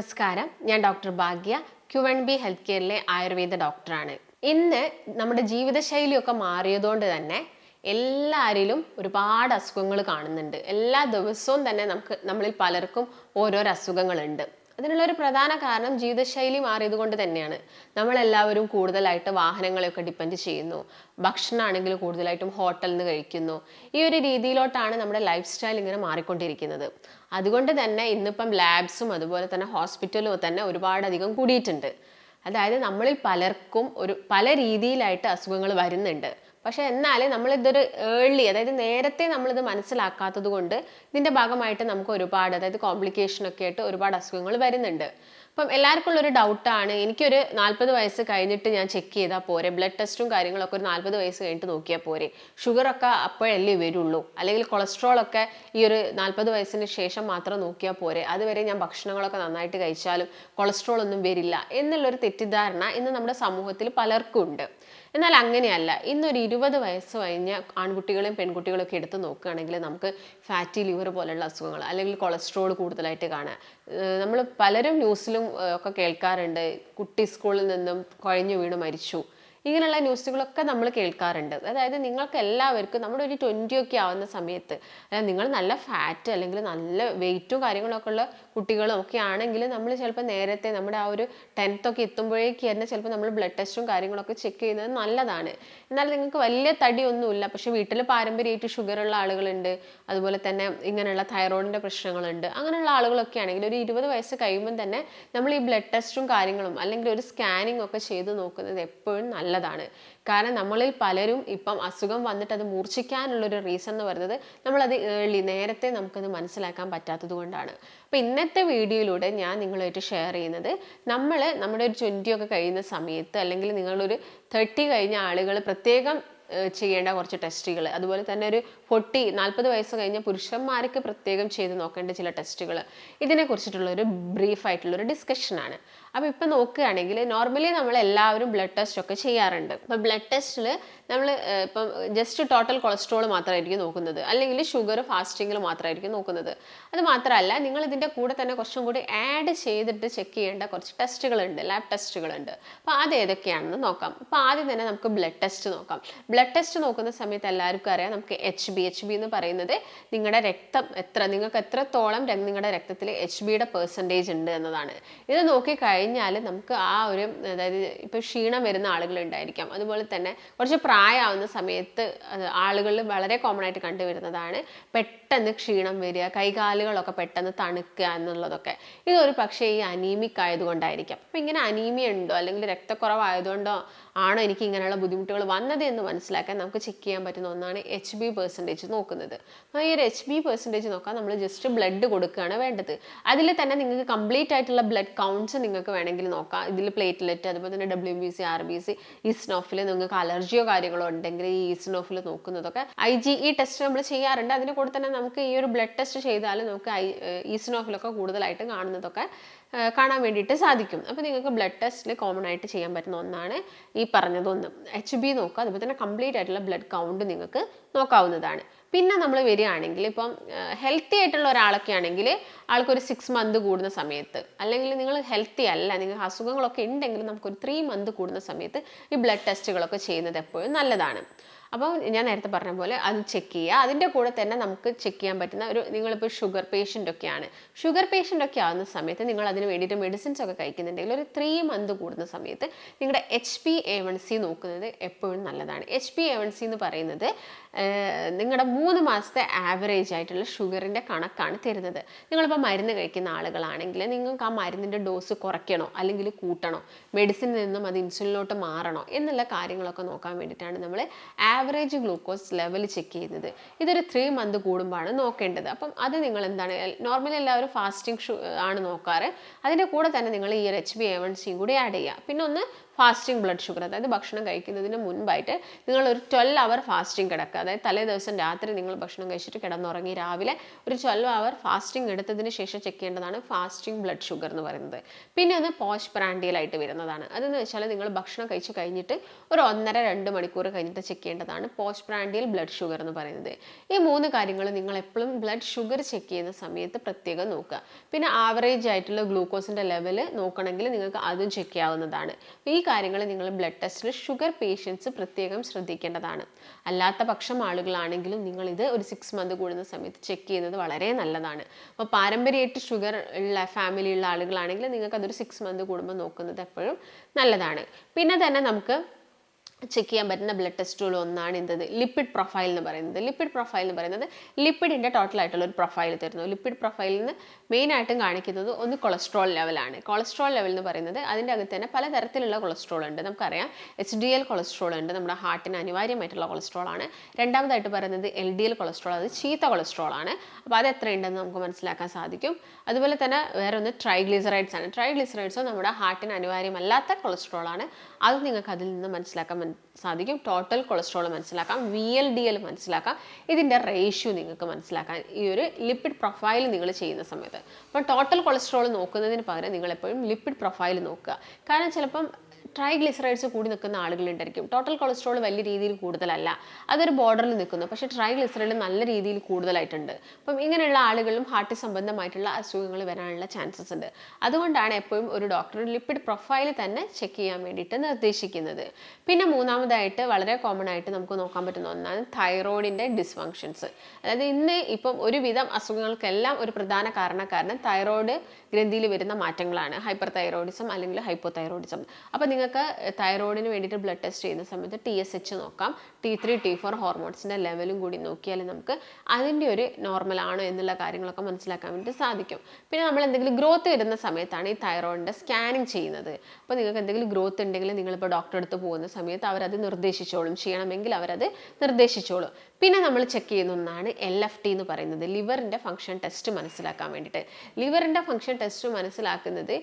നമസ്കാരം. ഞാൻ doctor Bhagya Q N B health കെയറിലെ Ayurveda ഡോക്ടറാണ്. ഇന്ന് നമ്മുടെ ജീവിതശൈലിയൊക്കെ മാറിയതുകൊണ്ട് തന്നെ എല്ലാവരിലും ഒരുപാട് അസുഖങ്ങൾ കാണുന്നുണ്ട്. എല്ലാ ദിവസവും തന്നെ നമുക്ക് നമ്മളിൽ പലർക്കും ഓരോരോ അസുഖങ്ങളുണ്ട്. അതിനുള്ള ഒരു പ്രധാന കാരണം ജീവിതശൈലി മാറിയത് കൊണ്ട് തന്നെയാണ്. നമ്മളെല്ലാവരും കൂടുതലായിട്ട് വാഹനങ്ങളെയൊക്കെ ഡിപ്പെൻഡ് ചെയ്യുന്നു. ഭക്ഷണമാണെങ്കിൽ കൂടുതലായിട്ടും ഹോട്ടലിൽ നിന്ന് കഴിക്കുന്നു. ഈ ഒരു രീതിയിലോട്ടാണ് നമ്മുടെ ലൈഫ് സ്റ്റൈൽ ഇങ്ങനെ മാറിക്കൊണ്ടിരിക്കുന്നത്. അതുകൊണ്ട് തന്നെ ഇന്നിപ്പം ലാബ്സും അതുപോലെ തന്നെ ഹോസ്പിറ്റലും തന്നെ ഒരുപാടധികം കൂടിയിട്ടുണ്ട്. അതായത് നമ്മളിൽ പലർക്കും ഒരു പല രീതിയിലായിട്ട് അസുഖങ്ങൾ വരുന്നുണ്ട്. പക്ഷെ എന്നാൽ നമ്മളിതൊരു ഏർലി അതായത് നേരത്തെ നമ്മളിത് മനസ്സിലാക്കാത്തത് കൊണ്ട് ഇതിന്റെ ഭാഗമായിട്ട് നമുക്ക് ഒരുപാട് അതായത് കോംപ്ലിക്കേഷൻ ഒക്കെ ആയിട്ട് ഒരുപാട് അസുഖങ്ങൾ വരുന്നുണ്ട്. അപ്പം എല്ലാവർക്കും ഉള്ളൊരു ഡൗട്ടാണ് എനിക്കൊരു നാൽപ്പത് വയസ്സ് കഴിഞ്ഞിട്ട് ഞാൻ ചെക്ക് ചെയ്താൽ പോരെ. ബ്ലഡ് ടെസ്റ്റും കാര്യങ്ങളൊക്കെ ഒരു നാൽപ്പത് വയസ്സ് കഴിഞ്ഞിട്ട് നോക്കിയാൽ പോരെ. ഷുഗറൊക്കെ അപ്പോഴല്ലേ വരുള്ളൂ. അല്ലെങ്കിൽ കൊളസ്ട്രോളൊക്കെ ഈ ഒരു നാൽപ്പത് വയസ്സിന് ശേഷം മാത്രം നോക്കിയാൽ പോരെ. അതുവരെ ഞാൻ ഭക്ഷണങ്ങളൊക്കെ നന്നായിട്ട് കഴിച്ചാലും കൊളസ്ട്രോൾ ഒന്നും വരില്ല എന്നുള്ളൊരു തെറ്റിദ്ധാരണ ഇന്ന് നമ്മുടെ സമൂഹത്തിൽ പലർക്കും ഉണ്ട്. എന്നാൽ അങ്ങനെയല്ല. ഇന്നൊരു ഇരുപത് വയസ്സ് കഴിഞ്ഞ ആൺകുട്ടികളെയും പെൺകുട്ടികളൊക്കെ എടുത്ത് നോക്കുകയാണെങ്കിൽ നമുക്ക് ഫാറ്റി ലിവർ പോലുള്ള അസുഖങ്ങൾ അല്ലെങ്കിൽ കൊളസ്ട്രോൾ കൂടുതലായിട്ട് കാണാം നമ്മൾ പലരും ന്യൂസിലും ഒക്കെ കേൾക്കാറുണ്ട്. കുട്ടി സ്കൂളിൽ നിന്നും കുഴഞ്ഞു വീണ് മരിച്ചു. ഇങ്ങനെയുള്ള ന്യൂസുകളൊക്കെ നമ്മൾ കേൾക്കാറുണ്ട്. അതായത് നിങ്ങൾക്ക് എല്ലാവർക്കും നമ്മുടെ ഒരു ട്വന്റി ഒക്കെ ആവുന്ന സമയത്ത് നിങ്ങൾ നല്ല ഫാറ്റ് അല്ലെങ്കിൽ നല്ല വെയിറ്റും കാര്യങ്ങളൊക്കെ ഉള്ള കുട്ടികളും ഒക്കെ ആണെങ്കിൽ നമ്മൾ ചിലപ്പോൾ നേരത്തെ നമ്മുടെ ആ ഒരു ടെൻത്ത് ഒക്കെ എത്തുമ്പോഴേക്ക് തന്നെ ചിലപ്പോൾ നമ്മൾ ബ്ലഡ് ടെസ്റ്റും കാര്യങ്ങളൊക്കെ ചെക്ക് ചെയ്യുന്നത് നല്ലതാണ്. എന്നാൽ നിങ്ങൾക്ക് വലിയ തടിയൊന്നുമില്ല. പക്ഷേ വീട്ടിൽ പാരമ്പര്യമായിട്ട് ഷുഗർ ഉള്ള ആളുകളുണ്ട്. അതുപോലെ തന്നെ ഇങ്ങനെയുള്ള തൈറോയിഡിന്റെ പ്രശ്നങ്ങളുണ്ട്. അങ്ങനെയുള്ള ആളുകളൊക്കെ ആണെങ്കിൽ ഒരു ഇരുപത് വയസ്സ് കഴിയുമ്പം തന്നെ നമ്മൾ ഈ ബ്ലഡ് ടെസ്റ്റും കാര്യങ്ങളും അല്ലെങ്കിൽ ഒരു സ്കാനിങ് ഒക്കെ ചെയ്ത് നോക്കുന്നത് എപ്പോഴും നല്ലതാണ്. കാരണം നമ്മളിൽ പലരും ഇപ്പം അസുഖം വന്നിട്ട് അത് മൂർച്ഛിക്കാനുള്ളൊരു റീസൺ എന്ന് പറയുന്നത് നമ്മളത് ഏർലി നേരത്തെ നമുക്കത് മനസ്സിലാക്കാൻ പറ്റാത്തത് കൊണ്ടാണ്. അപ്പോൾ ഇന്നത്തെ വീഡിയോയിലൂടെ ഞാൻ നിങ്ങളായിട്ട് ഷെയർ ചെയ്യുന്നത് നമ്മൾ നമ്മുടെ ഒരു ട്വന്റി ഒക്കെ കഴിയുന്ന സമയത്ത് അല്ലെങ്കിൽ നിങ്ങളൊരു തേർട്ടി കഴിഞ്ഞ ആളുകൾ പ്രത്യേകം ചെയ്യേണ്ട കുറച്ച് ടെസ്റ്റുകൾ അതുപോലെ തന്നെ ഒരു ഫോർട്ടി നാൽപ്പത് വയസ്സ് കഴിഞ്ഞ പുരുഷന്മാർക്ക് പ്രത്യേകം ചെയ്ത് നോക്കേണ്ട ചില ടെസ്റ്റുകൾ ഇതിനെ കുറിച്ചിട്ടുള്ള ഒരു ബ്രീഫ് ആയിട്ടുള്ള ഒരു ഡിസ്കഷനാണ് അപ്പോൾ ഇപ്പം നോക്കുകയാണെങ്കിൽ നോർമലി നമ്മൾ എല്ലാവരും ബ്ലഡ് ടെസ്റ്റ് ഒക്കെ ചെയ്യാറുണ്ട്. അപ്പോൾ ബ്ലഡ് ടെസ്റ്റിൽ നമ്മൾ ഇപ്പം ജസ്റ്റ് ടോട്ടൽ കൊളസ്ട്രോൾ മാത്രമായിരിക്കും നോക്കുന്നത്. അല്ലെങ്കിൽ ഷുഗർ ഫാസ്റ്റിങ്ങിൽ മാത്രമായിരിക്കും നോക്കുന്നത്. അത് മാത്രമല്ല നിങ്ങൾ ഇതിന്റെ കൂടെ തന്നെ കുറച്ചും കൂടി ആഡ് ചെയ്തിട്ട് ചെക്ക് ചെയ്യേണ്ട കുറച്ച് ടെസ്റ്റുകളുണ്ട് ലാബ് ടെസ്റ്റുകളുണ്ട് അപ്പോൾ അത് ഏതൊക്കെയാണെന്ന് നോക്കാം. അപ്പോൾ ആദ്യം തന്നെ നമുക്ക് ബ്ലഡ് ടെസ്റ്റ് നോക്കാം. ബ്ലഡ് ടെസ്റ്റ് നോക്കുന്ന സമയത്ത് എല്ലാവർക്കും അറിയാം നമുക്ക് എച്ച് ബി എച്ച് ബി എന്ന് പറയുന്നത് നിങ്ങളുടെ രക്തം എത്ര നിങ്ങൾക്ക് എത്രത്തോളം നിങ്ങളുടെ രക്തത്തിൽ എച്ച് ബിയുടെ പെർസെന്റേജ് ഉണ്ട് എന്നതാണ്. ഇത് നോക്കി കഴിഞ്ഞാൽ നമുക്ക് ആ ഒരു അതായത് ഇപ്പോൾ ക്ഷീണം വരുന്ന ആളുകൾ ഉണ്ടായിരിക്കാം അതുപോലെ തന്നെ കുറച്ച് പ്രായമാവുന്ന സമയത്ത് ആളുകൾ വളരെ കോമൺ ആയിട്ട് കണ്ടുവരുന്നതാണ് പെട്ടെന്ന് ക്ഷീണം വരിക കൈകാലുകളൊക്കെ പെട്ടെന്ന് തണുക്കുക എന്നുള്ളതൊക്കെ. ഇതൊരു പക്ഷേ ഈ അനീമിക് ആയതുകൊണ്ടായിരിക്കാം. അപ്പം ഇങ്ങനെ അനീമിയ ഉണ്ടോ? അല്ലെങ്കിൽ രക്തക്കുറവായതുകൊണ്ടോ ആണോ എനിക്ക് ഇങ്ങനെയുള്ള ബുദ്ധിമുട്ടുകൾ വന്നത് എന്ന് മനസ്സിലാക്കാൻ നമുക്ക് ചെക്ക് ചെയ്യാൻ പറ്റുന്ന ഒന്നാണ് എച്ച് ബി പെർസെന്റേജ് നോക്കുന്നത്. ഈ ഒരു എച്ച് ബി പെർസെന്റേജ് നോക്കാൻ നമ്മൾ ജസ്റ്റ് ബ്ലഡ് കൊടുക്കുകയാണ് വേണ്ടത്. അതിൽ തന്നെ നിങ്ങൾക്ക് കംപ്ലീറ്റ് ആയിട്ടുള്ള ബ്ലഡ് കൗണ്ട്സ് നിങ്ങൾക്ക് വേണമെങ്കിൽ നോക്കാം. ഇതിൽ പ്ലേറ്റ്ലെറ്റ് അതുപോലെ തന്നെ W B C R B C eosinophil നിങ്ങൾക്ക് അലർജിയോ കാര്യങ്ങളോ ഉണ്ടെങ്കിൽ ഈ ഈസ്നോഫിൽ നോക്കുന്നതൊക്കെ ഐ ജി ഈ ടെസ്റ്റ് നമ്മൾ ചെയ്യാറുണ്ട്. അതിന്റെ കൂടെ തന്നെ നമുക്ക് ഈ ഒരു ബ്ലഡ് ടെസ്റ്റ് ചെയ്താൽ നമുക്ക് ഐ ഈസ്നോഫിലൊക്കെ കൂടുതലായിട്ട് കാണുന്നതൊക്കെ കാണാൻ വേണ്ടിയിട്ട് സാധിക്കും. അപ്പോൾ നിങ്ങൾക്ക് ബ്ലഡ് ടെസ്റ്റിൽ കോമൺ ആയിട്ട് ചെയ്യാൻ പറ്റുന്ന ഒന്നാണ് പറഞ്ഞതൊന്ന് എച്ച് ബി നോക്കുക അതുപോലെ തന്നെ കംപ്ലീറ്റ് ആയിട്ടുള്ള ബ്ലഡ് കൗണ്ട് നിങ്ങൾക്ക് നോക്കാവുന്നതാണ്. പിന്നെ നമ്മൾ വരികയാണെങ്കിൽ ഇപ്പം ഹെൽത്തി ആയിട്ടുള്ള ഒരാളൊക്കെ ആണെങ്കിൽ ആൾക്കൊരു സിക്സ് മന്ത് കൂടുന്ന സമയത്ത് അല്ലെങ്കിൽ നിങ്ങൾ ഹെൽത്തി അല്ല നിങ്ങൾ അസുഖങ്ങളൊക്കെ ഉണ്ടെങ്കിൽ നമുക്കൊരു ത്രീ മന്ത് കൂടുന്ന സമയത്ത് ഈ ബ്ലഡ് ടെസ്റ്റുകളൊക്കെ ചെയ്യുന്നത് എപ്പോഴും നല്ലതാണ്. അപ്പോൾ ഞാൻ നേരത്തെ പറഞ്ഞ പോലെ അത് ചെക്ക് ചെയ്യുക. അതിന്റെ കൂടെ തന്നെ നമുക്ക് ചെക്ക് ചെയ്യാൻ പറ്റുന്ന ഒരു നിങ്ങളിപ്പോൾ ഷുഗർ പേഷ്യന്റ് ഒക്കെയാണ്. ഷുഗർ പേഷ്യന്റ് ഒക്കെ ആവുന്ന സമയത്ത് നിങ്ങൾ അതിന് വേണ്ടിയിട്ട് മെഡിസിൻസ് ഒക്കെ കഴിക്കുന്നുണ്ടെങ്കിൽ ഒരു ത്രീ മന്ത് കൂടുന്ന സമയത്ത് നിങ്ങളുടെ H P A one C നോക്കുന്നത് എപ്പോഴും നല്ലതാണ്. H P A one C എന്ന് പറയുന്നത് നിങ്ങളുടെ മൂന്ന് മാസത്തെ ആവറേജ് ആയിട്ടുള്ള ഷുഗറിന്റെ കണക്കാണ് തരുന്നത്. നിങ്ങളിപ്പോൾ മരുന്ന് കഴിക്കുന്ന ആളുകളാണെങ്കിൽ നിങ്ങൾക്ക് ആ മരുന്നിന്റെ ഡോസ് കുറയ്ക്കണോ? അല്ലെങ്കിൽ കൂട്ടണോ? മെഡിസിനിൽ നിന്നും അത് ഇൻസുലിനോട്ട് മാറണോ? എന്നുള്ള കാര്യങ്ങളൊക്കെ നോക്കാൻ വേണ്ടിയിട്ടാണ് നമ്മൾ ആവറേജ് ഗ്ലൂക്കോസ് ലെവൽ ചെക്ക് ചെയ്യുന്നത്. ഇതൊരു ത്രീ മന്ത് കൂടുമ്പോഴാണ് നോക്കേണ്ടത്. അപ്പം അത് നിങ്ങൾ എന്താണ് നോർമലി എല്ലാവരും ഫാസ്റ്റിംഗ് ആണ് നോക്കാറ്. അതിന്റെ കൂടെ തന്നെ നിങ്ങൾ ഈ ഒരു എച്ച് ബി എ വൺ സിയും കൂടി ആഡ് ചെയ്യുക. പിന്നെ ഒന്ന് ഫാസ്റ്റിംഗ് ബ്ലഡ് ഷുഗർ അതായത് ഭക്ഷണം കഴിക്കുന്നതിന് മുൻപായിട്ട് നിങ്ങൾ ഒരു ട്വൽവ് അവർ ഫാസ്റ്റിംഗ് കിടക്കുക. അതായത് തലേ ദിവസം രാത്രി നിങ്ങൾ ഭക്ഷണം കഴിച്ചിട്ട് കിടന്നുറങ്ങി രാവിലെ ഒരു ട്വൽവ് അവർ ഫാസ്റ്റിംഗ് എടുത്തതിന് ശേഷം ചെക്ക് ചെയ്യേണ്ടതാണ് ഫാസ്റ്റിംഗ് ബ്ലഡ് ഷുഗർ എന്ന് പറയുന്നത്. പിന്നെ അത് പോസ്റ്റ് പ്രാൻഡിയലായിട്ട് വരുന്നതാണ്. അതെന്ന് വെച്ചാൽ നിങ്ങൾ ഭക്ഷണം കഴിച്ച് കഴിഞ്ഞിട്ട് ഒരു ഒന്നര രണ്ട് മണിക്കൂർ കഴിഞ്ഞിട്ട് ചെക്ക് ചെയ്യേണ്ടതാണ് പോസ്റ്റ് പ്രാൻഡിയൽ ബ്ലഡ് ഷുഗർ എന്ന് പറയുന്നത്. ഈ മൂന്ന് കാര്യങ്ങൾ നിങ്ങൾ എപ്പോഴും ബ്ലഡ് ഷുഗർ ചെക്ക് ചെയ്യുന്ന സമയത്ത് പ്രത്യേകം നോക്കുക. പിന്നെ ആവറേജ് ആയിട്ടുള്ള ഗ്ലൂക്കോസിന്റെ ലെവൽ നോക്കണമെങ്കിൽ നിങ്ങൾക്ക് അതും ചെക്ക് ചെയ്യാവുന്നതാണ്. ഈ കാര്യങ്ങൾ നിങ്ങൾ ബ്ലഡ് ടെസ്റ്റിൽ ഷുഗർ പേഷ്യൻസ് പ്രത്യേകം ശ്രദ്ധിക്കേണ്ടതാണ്. അല്ലാത്ത പക്ഷം ആളുകളാണെങ്കിലും നിങ്ങൾ ഇത് ഒരു സിക്സ് മന്ത് കൂടുന്ന സമയത്ത് ചെക്ക് ചെയ്യുന്നത് വളരെ നല്ലതാണ്. അപ്പോൾ പാരമ്പര്യമായിട്ട് ഷുഗർ ഉള്ള ഫാമിലി ഉള്ള ആളുകളാണെങ്കിൽ നിങ്ങൾക്ക് അതൊരു സിക്സ് മന്ത് കൂടുമ്പോൾ നോക്കുന്നത് എപ്പോഴും നല്ലതാണ്. പിന്നെ തന്നെ നമുക്ക് ചെക്ക് ചെയ്യാൻ പറ്റുന്ന ബ്ലഡ് ടെസ്റ്റുകൾ ഒന്നാണ് എന്തത് ലിപ്പിഡ് പ്രൊഫൈൽ എന്ന് പറയുന്നത്. ലിപ്പിഡ് പ്രൊഫൈൽ എന്ന് പറയുന്നത് ലിപ്പിഡിന്റെ ടോട്ടൽ ആയിട്ടുള്ള ഒരു പ്രൊഫൈൽ തരുന്നു. ലിപ്പിഡ് പ്രൊഫൈലിൽ നിന്ന് മെയിൻ ആയിട്ടും കാണിക്കുന്നത് ഒന്ന് കൊളസ്ട്രോൾ ലെവലാണ് കൊളസ്ട്രോൾ ലെവൽ എന്ന് പറയുന്നത് അതിന്റെ അകത്ത് തന്നെ പലതരത്തിലുള്ള കൊളസ്ട്രോൾ ഉണ്ട്. നമുക്കറിയാം എച്ച് ഡി എൽ കൊളസ്ട്രോൾ ഉണ്ട്. നമ്മുടെ ഹാർട്ടിന് അനിവാര്യമായിട്ടുള്ള കൊളസ്ട്രോൾ ആണ്. രണ്ടാമതായിട്ട് പറയുന്നത് എൽ ഡി എൽ കൊളസ്ട്രോൾ അത് ചീത്ത കൊളസ്ട്രോൾ ആണ്. അപ്പോൾ അത് എത്ര ഉണ്ടെന്ന് നമുക്ക് മനസ്സിലാക്കാൻ സാധിക്കും. അതുപോലെ തന്നെ വേറെ ഒന്ന് ട്രൈഗ്ലിസറൈഡ്സ് ആണ് ട്രൈഗ്ലിസറൈഡ്സ് നമ്മുടെ ഹാർട്ടിന് അനിവാര്യമല്ലാത്ത കൊളസ്ട്രോൾ ആണ്. അത് നിങ്ങൾക്ക് അതിൽ നിന്ന് മനസ്സിലാക്കാൻ സാധിക്കും. ടോട്ടൽ കൊളസ്ട്രോൾ മനസ്സിലാക്കാം. വി എൽ ഡി എൽ മനസ്സിലാക്കാം. ഇതിന്റെ റേഷ്യോ നിങ്ങൾക്ക് മനസ്സിലാക്കാൻ ഈ ഒരു ലിപ്പിഡ് പ്രൊഫൈൽ നിങ്ങൾ ചെയ്യുന്ന സമയത്ത്. അപ്പം ടോട്ടൽ കൊളസ്ട്രോൾ നോക്കുന്നതിന് പകരം നിങ്ങൾ എപ്പോഴും ലിപ്പിഡ് പ്രൊഫൈൽ നോക്കുക. കാരണം ചിലപ്പം ട്രൈഗ്ലിസറൈഡ്സ് കൂടി നിൽക്കുന്ന ആളുകളുണ്ടായിരിക്കും. ടോട്ടൽ കൊളസ്ട്രോൾ വലിയ രീതിയിൽ കൂടുതലല്ല. അതൊരു ബോർഡറിൽ നിൽക്കുന്നു. പക്ഷേ ട്രൈഗ്ലിസറൈഡ് നല്ല രീതിയിൽ കൂടുതലായിട്ടുണ്ട്. അപ്പം ഇങ്ങനെയുള്ള ആളുകളും ഹാർട്ട് സംബന്ധമായിട്ടുള്ള അസുഖങ്ങൾ വരാനുള്ള ചാൻസസ് ഉണ്ട്. അതുകൊണ്ടാണ് എപ്പോഴും ഒരു ഡോക്ടർ ലിപ്പിഡ് പ്രൊഫൈൽ തന്നെ ചെക്ക് ചെയ്യാൻ വേണ്ടിയിട്ട് നിർദ്ദേശിക്കുന്നത്. പിന്നെ മൂന്നാമതായിട്ട് വളരെ കോമൺ ആയിട്ട് നമുക്ക് നോക്കാൻ പറ്റുന്ന ഒന്നാണ് തൈറോയിഡിന്റെ ഡിസ്ഫങ്ഷൻസ് അതായത് ഇന്ന് ഇപ്പം ഒരുവിധം അസുഖങ്ങൾക്കെല്ലാം ഒരു പ്രധാന കാരണക്കാരൻ തൈറോയിഡ് ഗ്രന്ഥിയിൽ വരുന്ന മാറ്റങ്ങളാണ്. ഹൈപ്പർ തൈറോയിഡിസം അല്ലെങ്കിൽ ഹൈപ്പോ തൈറോയിഡിസം അപ്പോൾ നിങ്ങൾക്ക് തൈറോയിഡിന് വേണ്ടിയിട്ട് ബ്ലഡ് ടെസ്റ്റ് ചെയ്യുന്ന സമയത്ത് ടി എസ് എച്ച് നോക്കാം. ടി ത്രീ ടി ഫോർ ഹോർമോൺസിന്റെ ലെവലും കൂടി നോക്കിയാൽ നമുക്ക് അതിന്റെ ഒരു നോർമൽ ആണോ എന്നുള്ള കാര്യങ്ങളൊക്കെ മനസ്സിലാക്കാൻ വേണ്ടി സാധിക്കും. പിന്നെ നമ്മൾ എന്തെങ്കിലും ഗ്രോത്ത് വരുന്ന സമയത്താണ് ഈ തൈറോയിഡിന്റെ സ്കാനിങ് ചെയ്യുന്നത്. അപ്പോൾ നിങ്ങൾക്ക് എന്തെങ്കിലും ഗ്രോത്ത് ഉണ്ടെങ്കിൽ നിങ്ങളിപ്പോൾ ഡോക്ടറെ അടുത്ത് പോകുന്ന സമയത്ത് അവരത് നിർദ്ദേശിച്ചോളും. ചെയ്യണമെങ്കിൽ അവരത് നിർദ്ദേശിച്ചോളും. പിന്നെ നമ്മൾ ചെക്ക് ചെയ്യുന്ന ഒന്നാണ് എൽ എഫ് ടി എന്ന് പറയുന്നത്. ലിവറിന്റെ ഫംഗ്ഷൻ ടെസ്റ്റ് മനസ്സിലാക്കാൻ വേണ്ടിയിട്ട്. ലിവറിന്റെ ഫംഗ്ഷൻ ടെസ്റ്റ് മനസ്സിലാക്കുന്നത്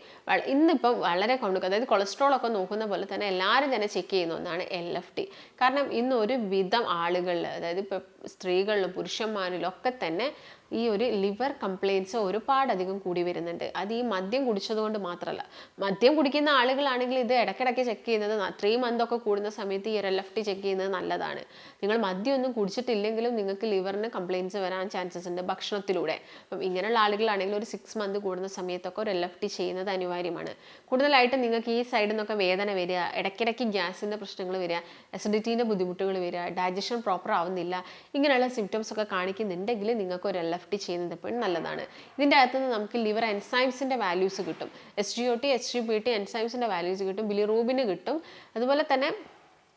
ഇന്നിപ്പം വളരെ കൊണ്ടു അതായത് കൊളസ്ട്രോൾ ഒക്കെ നോക്കുന്ന പോലെ തന്നെ എല്ലാവരും തന്നെ ചെക്ക് ചെയ്യുന്ന ഒന്നാണ് എൽ എഫ് ടി കാരണം ഇന്ന് ഒരു വിധം ആളുകളിൽ അതായത് ഇപ്പോൾ സ്ത്രീകളിലും പുരുഷന്മാരിലും ഒക്കെ തന്നെ ഈ ഒരു ലിവർ കംപ്ലയിൻസ് ഒരുപാടധികം കൂടി വരുന്നുണ്ട്. അത് ഈ മദ്യം കുടിച്ചതുകൊണ്ട് മാത്രമല്ല മദ്യം കുടിക്കുന്ന ആളുകളാണെങ്കിൽ ഇത് ഇടയ്ക്കിടയ്ക്ക് ചെക്ക് ചെയ്യുന്നത് ത്രീ മന്ത് ഒക്കെ കൂടുന്ന സമയത്ത് ഈ എൽ ചെക്ക് ചെയ്യുന്നത് നല്ലതാണ്. നിങ്ങൾ മദ്യം ഒന്നും കുടിച്ചിട്ടില്ലെങ്കിലും നിങ്ങൾക്ക് ലിവറിന് കംപ്ലയിൻസ് വരാൻ ചാൻസസ് ഉണ്ട് ഭക്ഷണത്തിലൂടെ. അപ്പം ഇങ്ങനെയുള്ള ആളുകളാണെങ്കിൽ ഒരു സിക്സ് മന്ത് കൂടുന്ന സമയത്തൊക്കെ ഒരു എൽ ചെയ്യുന്നത് അനിവാര്യമാണ്. കൂടുതലായിട്ട് നിങ്ങൾക്ക് ഈ സൈഡിൽ നിന്നൊക്കെ വേദന വരിക ഇടയ്ക്കിടയ്ക്ക് ഗ്യാസിന്റെ പ്രശ്നങ്ങൾ വരിക അസിഡിറ്റീന്റെ ബുദ്ധിമുട്ടുകൾ വരിക ഡൈജഷൻ പ്രോപ്പർ ആവുന്നില്ല ഇങ്ങനെയുള്ള സിംറ്റംസ് ഒക്കെ കാണിക്കുന്നുണ്ടെങ്കിൽ നിങ്ങൾക്ക് ഒരു എൽ ടി ചെയ്യുന്നത് എപ്പോഴും നല്ലതാണ്. ഇതിന്റെ അകത്തുനിന്ന് നമുക്ക് ലിവർ എൻസൈംസിന്റെ വാല്യൂസ് കിട്ടും. S G O T H G P T എൻസൈംസിന്റെ values കിട്ടും. ബിലിറൂബിന് കിട്ടും. അതുപോലെ തന്നെ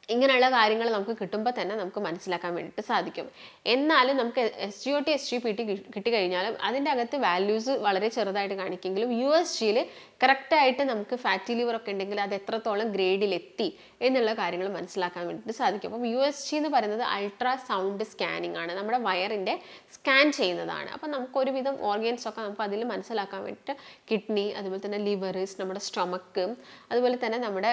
ഇങ്ങനെയുള്ള കാര്യങ്ങൾ നമുക്ക് കിട്ടുമ്പോൾ തന്നെ നമുക്ക് മനസ്സിലാക്കാൻ വേണ്ടിയിട്ട് സാധിക്കും. എന്നാലും നമുക്ക് S G O T S G P T കിട്ടിക്കഴിഞ്ഞാലും അതിന്റെ അകത്ത് വാല്യൂസ് വളരെ ചെറുതായിട്ട് കാണിക്കുമെങ്കിലും യു എസ് ജിയിൽ കറക്റ്റായിട്ട് നമുക്ക് ഫാറ്റി ലിവർ ഒക്കെ ഉണ്ടെങ്കിൽ അത് എത്രത്തോളം ഗ്രേഡിൽ എത്തി എന്നുള്ള കാര്യങ്ങൾ മനസ്സിലാക്കാൻ വേണ്ടിയിട്ട് സാധിക്കും. അപ്പം യു എസ് ജി എന്ന് പറയുന്നത് അൾട്രാ സൗണ്ട് സ്കാനിങ് ആണ്. നമ്മുടെ വയറിന്റെ സ്കാൻ ചെയ്യുന്നതാണ്. അപ്പം നമുക്ക് ഒരുവിധം ഓർഗൻസ് ഒക്കെ നമുക്ക് അതിൽ മനസ്സിലാക്കാൻ വേണ്ടിയിട്ട് കിഡ്നി അതുപോലെ തന്നെ ലിവറിസ് നമ്മുടെ സ്റ്റൊമക്ക് അതുപോലെ തന്നെ നമ്മുടെ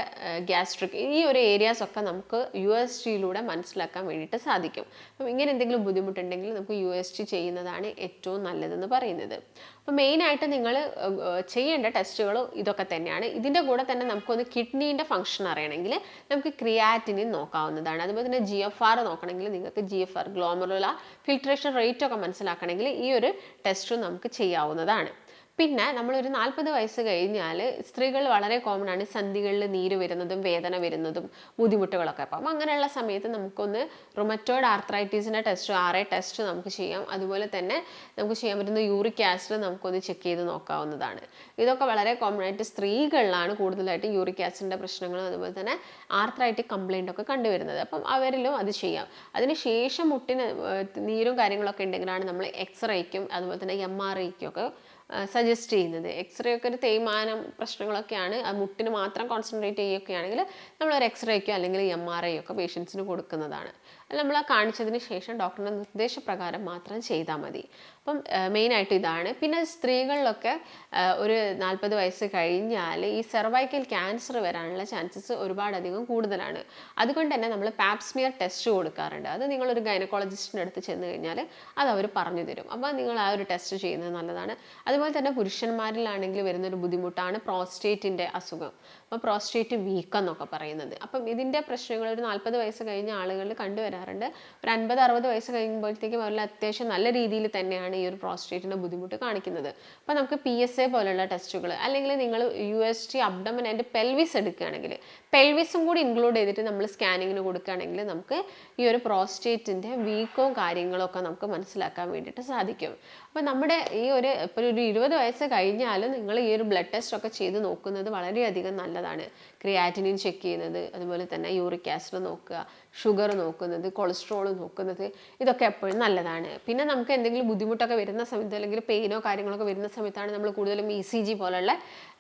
ഗ്യാസ്ട്രിക് ഈ ഒരു ഏരിയാസ് ഒക്കെ നമുക്ക് യു എസ് ജിയിലൂടെ മനസ്സിലാക്കാൻ വേണ്ടിയിട്ട് സാധിക്കും. അപ്പം ഇങ്ങനെ എന്തെങ്കിലും ബുദ്ധിമുട്ടുണ്ടെങ്കിൽ നമുക്ക് യു എസ് ജി ചെയ്യുന്നതാണ് ഏറ്റവും നല്ലതെന്ന് പറയുന്നത്. അപ്പോൾ മെയിനായിട്ട് നിങ്ങൾ ചെയ്യേണ്ട ടെസ്റ്റുകൾ ഇതൊക്കെ തന്നെയാണ്. ഇതിന്റെ കൂടെ തന്നെ നമുക്കൊന്ന് കിഡ്നീന്റെ ഫംഗ്ഷൻ അറിയണമെങ്കിൽ നമുക്ക് ക്രിയാറ്റിനിൻ നോക്കാവുന്നതാണ്. അതുപോലെ തന്നെ ജി എഫ് ആർ നോക്കണമെങ്കിൽ നിങ്ങൾക്ക് G F R glomerular filtration rate ഒക്കെ മനസ്സിലാക്കണമെങ്കിൽ ഈ ഒരു ടെസ്റ്റും നമുക്ക് ചെയ്യാവുന്നതാണ്. പിന്നെ നമ്മളൊരു നാൽപ്പത് വയസ്സ് കഴിഞ്ഞാൽ സ്ത്രീകൾ വളരെ കോമൺ ആണ് സന്ധികളിൽ നീര് വരുന്നതും വേദന വരുന്നതും ബുദ്ധിമുട്ടുകളൊക്കെ. അപ്പം അങ്ങനെയുള്ള സമയത്ത് നമുക്കൊന്ന് റൊമറ്റോയിഡ് ആർത്രൈറ്റീസിന്റെ ടെസ്റ്റ് ആർ എ ടെസ്റ്റ് നമുക്ക് ചെയ്യാം. അതുപോലെ തന്നെ നമുക്ക് ചെയ്യാൻ പറ്റുന്ന യൂറിക് ആസിഡ് നമുക്കൊന്ന് ചെക്ക് ചെയ്ത് നോക്കാവുന്നതാണ്. ഇതൊക്കെ വളരെ കോമൺ ആയിട്ട് സ്ത്രീകളിലാണ് കൂടുതലായിട്ട് യൂറിക് ആസിഡിന്റെ പ്രശ്നങ്ങളും അതുപോലെ തന്നെ ആർത്രൈറ്റിക് കംപ്ലൈന്റ് ഒക്കെ കണ്ടുവരുന്നത്. അപ്പം അവരിലും അത് ചെയ്യാം. അതിന് ശേഷം മുട്ടിന് നീരും കാര്യങ്ങളൊക്കെ ഉണ്ടെങ്കിലാണ് നമ്മൾ എക്സ്റേക്കും അതുപോലെ തന്നെ എം ആർ ഐക്കും ഒക്കെ സജസ്റ്റ് ചെയ്യുന്നത്. എക്സ്റേ ഒക്കെ ഒരു തേയ്മാനം പ്രശ്നങ്ങളൊക്കെയാണ്. ആ മുട്ടിന് മാത്രം കോൺസെൻട്രേറ്റ് ചെയ്യുകയൊക്കെയാണെങ്കിൽ നമ്മൾ ഒരു എക്സ്റേക്കോ അല്ലെങ്കിൽ എം ആർ ഐ ഒക്കെ പേഷ്യൻസിന് കൊടുക്കുന്നതാണ്. അത് നമ്മൾ ആ കാണിച്ചതിന് ശേഷം ഡോക്ടറുടെ നിർദ്ദേശപ്രകാരം മാത്രം ചെയ്താൽ മതി. അപ്പം മെയിനായിട്ട് ഇതാണ്. പിന്നെ സ്ത്രീകളിലൊക്കെ ഒരു നാൽപ്പത് വയസ്സ് കഴിഞ്ഞാൽ ഈ സെർവൈക്കൽ ക്യാൻസർ വരാനുള്ള ചാൻസസ് ഒരുപാടധികം കൂടുതലാണ്. അതുകൊണ്ട് തന്നെ നമ്മൾ പാപ്സ്മിയർ ടെസ്റ്റ് കൊടുക്കാറുണ്ട്. അത് നിങ്ങളൊരു ഗൈനക്കോളജിസ്റ്റിന്റെ അടുത്ത് ചെന്ന് കഴിഞ്ഞാൽ അത് അവർ പറഞ്ഞു തരും. അപ്പോൾ നിങ്ങൾ ആ ഒരു ടെസ്റ്റ് ചെയ്യുന്നത് നല്ലതാണ്. അതുപോലെ തന്നെ പുരുഷന്മാരിലാണെങ്കിൽ വരുന്നൊരു ബുദ്ധിമുട്ടാണ് പ്രോസ്റ്റേറ്റിന്റെ അസുഖം. അപ്പോൾ പ്രോസ്റ്റേറ്റ് വീക്കം എന്നൊക്കെ പറയുന്നത്. അപ്പം ഇതിന്റെ പ്രശ്നങ്ങൾ ഒരു നാൽപ്പത് വയസ്സ് കഴിഞ്ഞ ആളുകളിൽ കണ്ടുവരാറുണ്ട് ഒരു അൻപത് അറുപത് വയസ്സ് കഴിയുമ്പോഴത്തേക്കും അവരിൽ അത്യാവശ്യം നല്ല രീതിയിൽ തന്നെയാണ് ഈ ഒരു പ്രോസ്റ്റേറ്റിന്റെ ബുദ്ധിമുട്ട് കാണിക്കുന്നത്. അപ്പോൾ നമുക്ക് പി എസ് എ പോലുള്ള ടെസ്റ്റുകൾ അല്ലെങ്കിൽ നിങ്ങൾ U S T abdomen and pelvis എടുക്കുകയാണെങ്കിൽ പെൽവിസും കൂടി ഇൻക്ലൂഡ് ചെയ്തിട്ട് നമ്മൾ സ്കാനിങ്ങിന് കൊടുക്കുകയാണെങ്കിൽ നമുക്ക് ഈ ഒരു പ്രോസ്റ്റേറ്റിന്റെ വീക്കോ കാര്യങ്ങളും ഒക്കെ നമുക്ക് മനസ്സിലാക്കാൻ വേണ്ടിയിട്ട് സാധിക്കും. അപ്പോൾ നമ്മുടെ ഈ ഒരു ഇപ്പോൾ ഒരു ഇരുപത് വയസ്സ് കഴിഞ്ഞാലും നിങ്ങൾ ഈ ഒരു ബ്ലഡ് ടെസ്റ്റ് ഒക്കെ ചെയ്ത് നോക്കുന്നത് വളരെയധികം നല്ലതാണ്. ക്രിയാറ്റിനിൻ ചെക്ക് ചെയ്യുന്നത് അതുപോലെ തന്നെ യൂറിക് ആസിഡ് നോക്കുക ഷുഗർ നോക്കുന്നത് കൊളസ്ട്രോൾ നോക്കുന്നത് ഇതൊക്കെ എപ്പോഴും നല്ലതാണ്. പിന്നെ നമുക്ക് എന്തെങ്കിലും ബുദ്ധിമുട്ടൊക്കെ വരുന്ന സമയത്ത് അല്ലെങ്കിൽ പെയിനോ കാര്യങ്ങളൊക്കെ വരുന്ന സമയത്താണ് നമ്മൾ കൂടുതലും ഇ സി ജി പോലുള്ള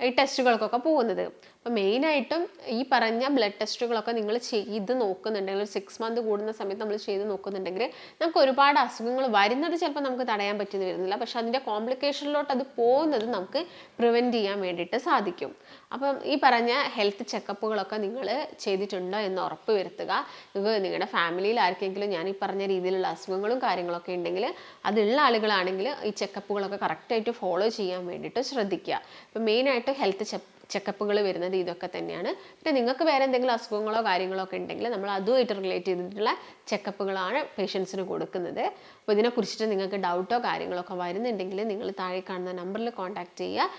ഈ ടെസ്റ്റുകൾക്കൊക്കെ പോകുന്നത്. അപ്പോൾ മെയിനായിട്ടും ഈ പറഞ്ഞ ബ്ലഡ് ടെസ്റ്റുകളൊക്കെ നിങ്ങൾ ചെയ്ത് നോക്കുന്നുണ്ടെങ്കിൽ ഒരു സിക്സ് മന്ത് കൂടുന്ന സമയത്ത് നമ്മൾ ചെയ്ത് നോക്കുന്നുണ്ടെങ്കിൽ നമുക്ക് ഒരുപാട് അസുഖങ്ങൾ വരുന്നത് ചിലപ്പോൾ നമുക്ക് തടയാൻ പറ്റുന്ന വരുന്നില്ല. പക്ഷെ അതിന്റെ കോംപ്ലിക്കേഷനിലോട്ട് അത് പോകുന്നത് നമുക്ക് പ്രിവെന്റ് ചെയ്യാൻ വേണ്ടിയിട്ട് സാധിക്കും. അപ്പം ഈ പറഞ്ഞ ഹെൽത്ത് ചെക്കപ്പുകളൊക്കെ നിങ്ങൾ ചെയ്തിട്ടുണ്ടോ എന്ന് ഉറപ്പ് വരുത്തുക. നിങ്ങൾക്ക് നിങ്ങളുടെ ഫാമിലിയിൽ ആർക്കെങ്കിലും ഞാൻ ഈ പറഞ്ഞ രീതിയിലുള്ള അസുഖങ്ങളും കാര്യങ്ങളൊക്കെ ഉണ്ടെങ്കിൽ അതുള്ള ആളുകളാണെങ്കിൽ ഈ ചെക്കപ്പുകളൊക്കെ കറക്റ്റായിട്ട് ഫോളോ ചെയ്യാൻ വേണ്ടിയിട്ട് ശ്രദ്ധിക്കുക. ഇപ്പം മെയിനായിട്ട് ഹെൽത്ത് ചെക്ക് ചെക്കപ്പുകൾ വരുന്നത് ഇതൊക്കെ തന്നെയാണ്. പിന്നെ നിങ്ങൾക്ക് വേറെ എന്തെങ്കിലും അസുഖങ്ങളോ കാര്യങ്ങളോ ഒക്കെ ഉണ്ടെങ്കിൽ നമ്മൾ അതുമായിട്ട് റിലേറ്റ് ചെയ്തിട്ടുള്ള ചെക്കപ്പുകളാണ് പേഷ്യൻസിന് കൊടുക്കുന്നത്. അപ്പോൾ ഇതിനെക്കുറിച്ചിട്ട് നിങ്ങൾക്ക് ഡൗട്ടോ കാര്യങ്ങളോ ഒക്കെ വരുന്നുണ്ടെങ്കിൽ നിങ്ങൾ താഴെ കാണുന്ന നമ്പറിൽ കോൺടാക്റ്റ് ചെയ്യുക.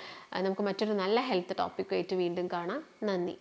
നമുക്ക് മറ്റൊരു നല്ല ഹെൽത്ത് ടോപ്പിക്കുമായിട്ട് വീണ്ടും കാണാം. നന്ദി.